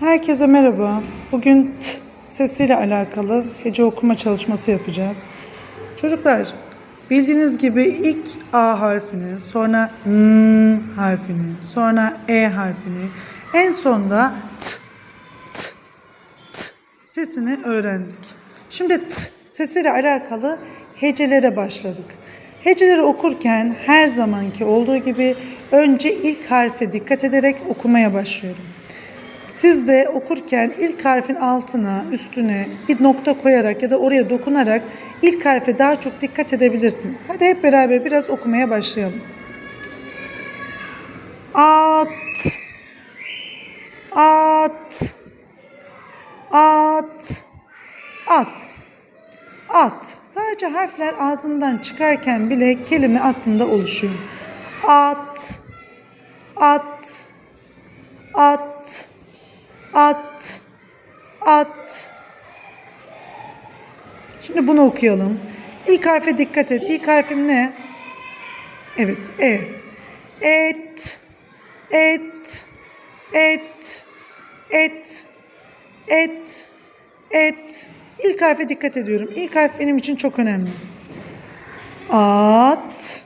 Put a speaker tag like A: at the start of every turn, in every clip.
A: Herkese merhaba. Bugün t sesiyle alakalı hece okuma çalışması yapacağız. Çocuklar bildiğiniz gibi ilk A harfini, sonra N harfini, sonra E harfini, en sonda t, t, t sesini öğrendik. Şimdi t sesiyle alakalı hecelere başladık. Heceleri okurken her zamanki olduğu gibi önce ilk harfe dikkat ederek okumaya başlıyorum. Siz de okurken ilk harfin altına, üstüne bir nokta koyarak ya da oraya dokunarak ilk harfe daha çok dikkat edebilirsiniz. Hadi hep beraber biraz okumaya başlayalım. At. At. At. At. At. Sadece harfler ağzından çıkarken bile kelime aslında oluşuyor. At. At. At. At. Şimdi bunu okuyalım. İlk harfe dikkat et. İlk harfim ne? Evet, E. Et. Et. Et. Et. Et. Et. İlk harfe dikkat ediyorum. İlk harf benim için çok önemli. At.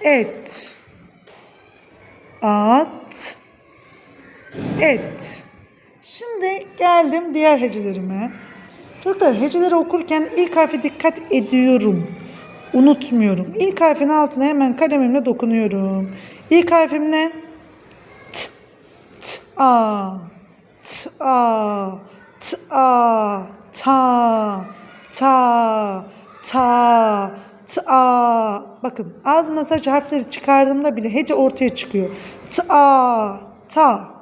A: Et. At. Et. Şimdi geldim diğer hecelerime. Çocuklar heceleri okurken ilk harfe dikkat ediyorum. Unutmuyorum. İlk harfin altına hemen kalemimle dokunuyorum. İlk harfim ne? T. T. A. T. A. T. A. Ta. Ta. Ta. T. A. Bakın ağzımda sadece harfleri çıkardığımda bile hece ortaya çıkıyor. T. A. Ta.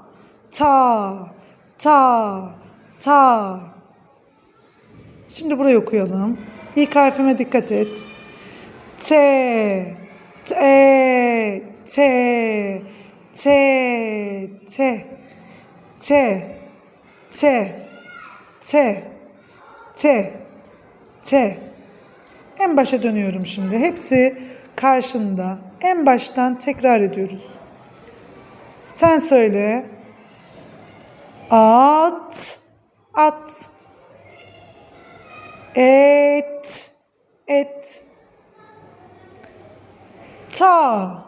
A: Ta. Ta. Ta. Şimdi burayı okuyalım. İlk harfime dikkat et. T. T. T. T. T. T. T. T. T. T. En başa dönüyorum şimdi. Hepsi karşında. En baştan tekrar ediyoruz. Sen söyle. At. At. Et. Et. Ta.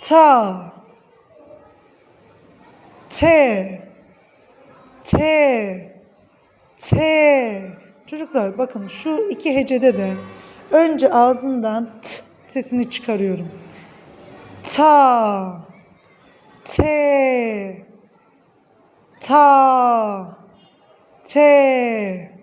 A: Ta. Te. Te. Te. Çocuklar bakın şu iki hecede de önce ağzından t sesini çıkarıyorum. Ta. Te. 唱菜